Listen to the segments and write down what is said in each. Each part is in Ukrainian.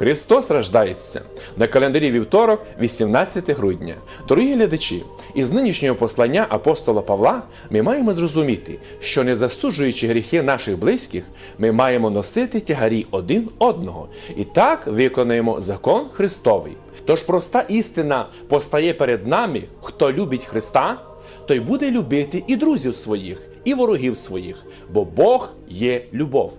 Христос рождається на календарі вівторок, 18 грудня. Дорогі глядачі, із нинішнього послання апостола Павла ми маємо зрозуміти, що не засуджуючи гріхи наших близьких, ми маємо носити тягарі один одного і так виконаємо закон Христовий. Тож проста істина постає перед нами, хто любить Христа, той буде любити і друзів своїх, і ворогів своїх, бо Бог є любов.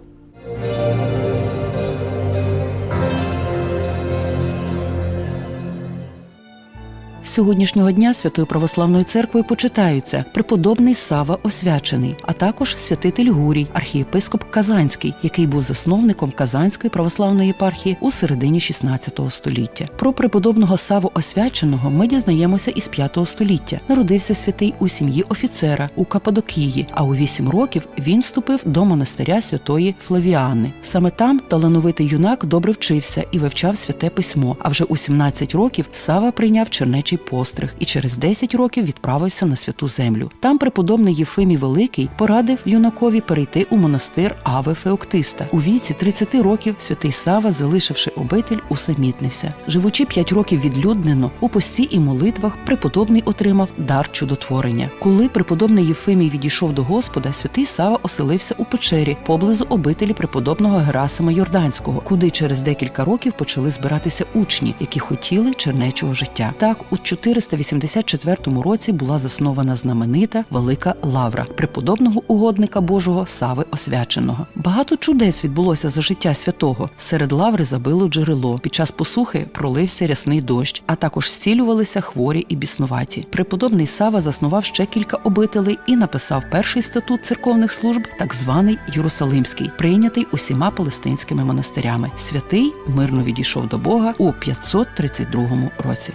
З Сьогоднішнього дня Святою Православною церквою почитаються преподобний Сава Освячений, а також святитель Гурій, архієпископ Казанський, який був засновником Казанської православної єпархії у середині XVI століття. Про преподобного Саву Освяченого ми дізнаємося із V століття. Народився святий у сім'ї офіцера у Кападокії, а у вісім років він вступив до монастиря святої Флавіани. Саме там талановитий юнак добре вчився і вивчав святе письмо. А вже у 17 років Сава прийняв чернечий постриг і через 10 років відправився на святу землю. Там преподобний Єфимій Великий порадив юнакові перейти у монастир Аве Феоктиста. У віці 30 років святий Сава, залишивши обитель, усамітнився. Живучи 5 років відлюднено, у пості і молитвах преподобний отримав дар чудотворення. Коли преподобний Єфимій відійшов до Господа, святий Сава оселився у печері поблизу обителі преподобного Герасима Йорданського, куди через декілька років почали збиратися учні, які хотіли чернечого життя. Так, у 484 році була заснована знаменита велика лавра преподобного угодника Божого Сави Освяченого. Багато чудес відбулося за життя святого. Серед лаври забило джерело. Під час посухи пролився рясний дощ, а також зцілювалися хворі і біснуваті. Преподобний Сава заснував ще кілька обителей і написав перший статут церковних служб, так званий Єрусалимський, прийнятий усіма палестинськими монастирями. Святий мирно відійшов до Бога у 532 році.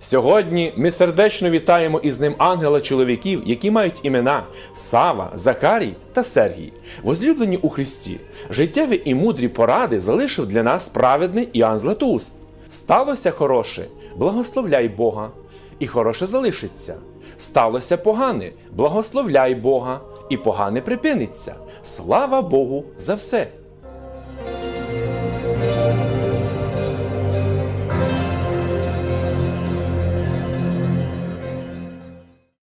Сьогодні ми сердечно вітаємо із ним ангела чоловіків, які мають імена Сава, Захарій та Сергій, возлюблені у Христі. Життєві і мудрі поради залишив для нас праведний Іоанн Златоуст. Сталося хороше, благословляй Бога, і хороше залишиться. Сталося погане, благословляй Бога, і погане припиниться. Слава Богу за все!